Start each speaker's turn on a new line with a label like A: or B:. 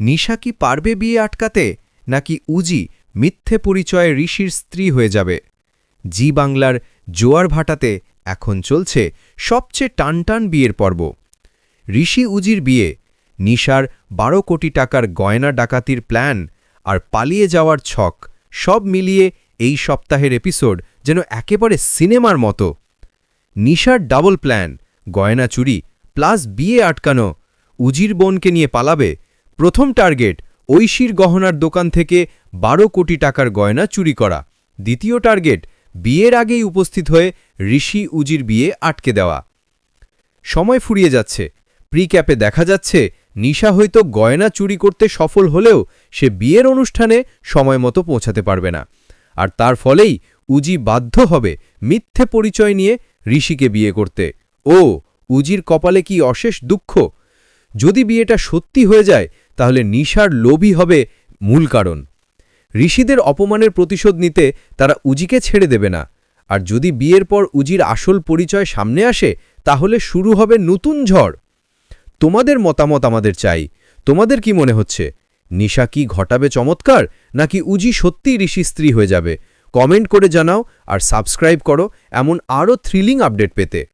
A: নিশা কি পারবে বিয়ে আটকাতে, নাকি উজি মিথ্যে পরিচয়ে ঋষির স্ত্রী হয়ে যাবে? জি বাংলার জোয়ার ভাটাতে এখন চলছে সবচেয়ে টানটান বিয়ের পর্ব। ঋষি উজির বিয়ে, নিশার বারো কোটি টাকার গয়না ডাকাতির প্ল্যান আর পালিয়ে যাওয়ার ছক, সব মিলিয়ে এই সপ্তাহের এপিসোড যেন একেবারে সিনেমার মতো। নিশার ডাবল প্ল্যান, গয়না চুরি, প্লাস বিয়ে আটকানো, উজির বোনকে নিয়ে পালাবে প্রথম টার্গেট, ঐশীর গহনার দোকান থেকে বারো কোটি টাকার গয়না চুরি করা। দ্বিতীয় টার্গেট, বিয়ের আগেই উপস্থিত হয়ে ঋষি উজির বিয়ে আটকে দেওয়া। সময় ফুরিয়ে যাচ্ছে। প্রিক্যাপে দেখা যাচ্ছে, নিশা হয়তো গয়না চুরি করতে সফল হলেও সে বিয়ের অনুষ্ঠানে সময় মতো পৌঁছাতে পারবে না। আর তার ফলেই উজি বাধ্য হবে মিথ্যে পরিচয় নিয়ে ঋষিকে বিয়ে করতে। ও, উজির কপালে কি অশেষ দুঃখ? যদি বিয়েটা সত্যি হয়ে যায়, তাহলে নিশার লোভই হবে মূল কারণ। ঋষিদের অপমানের প্রতিশোধ নিতে তারা উজিকে ছেড়ে দেবে না। আর যদি বিয়ের পর উজির আসল পরিচয় সামনে আসে, তাহলে শুরু হবে নতুন ঝড়। তোমাদের মতামত আমাদের চাই। তোমাদের কি মনে হচ্ছে? নিশা কি ঘটাবে চমৎকার, নাকি উজি সত্যিই ঋষি স্ত্রী হয়ে যাবে? কমেন্ট করে জানাও আর সাবস্ক্রাইব করো, এমন আরও থ্রিলিং আপডেট পেতে।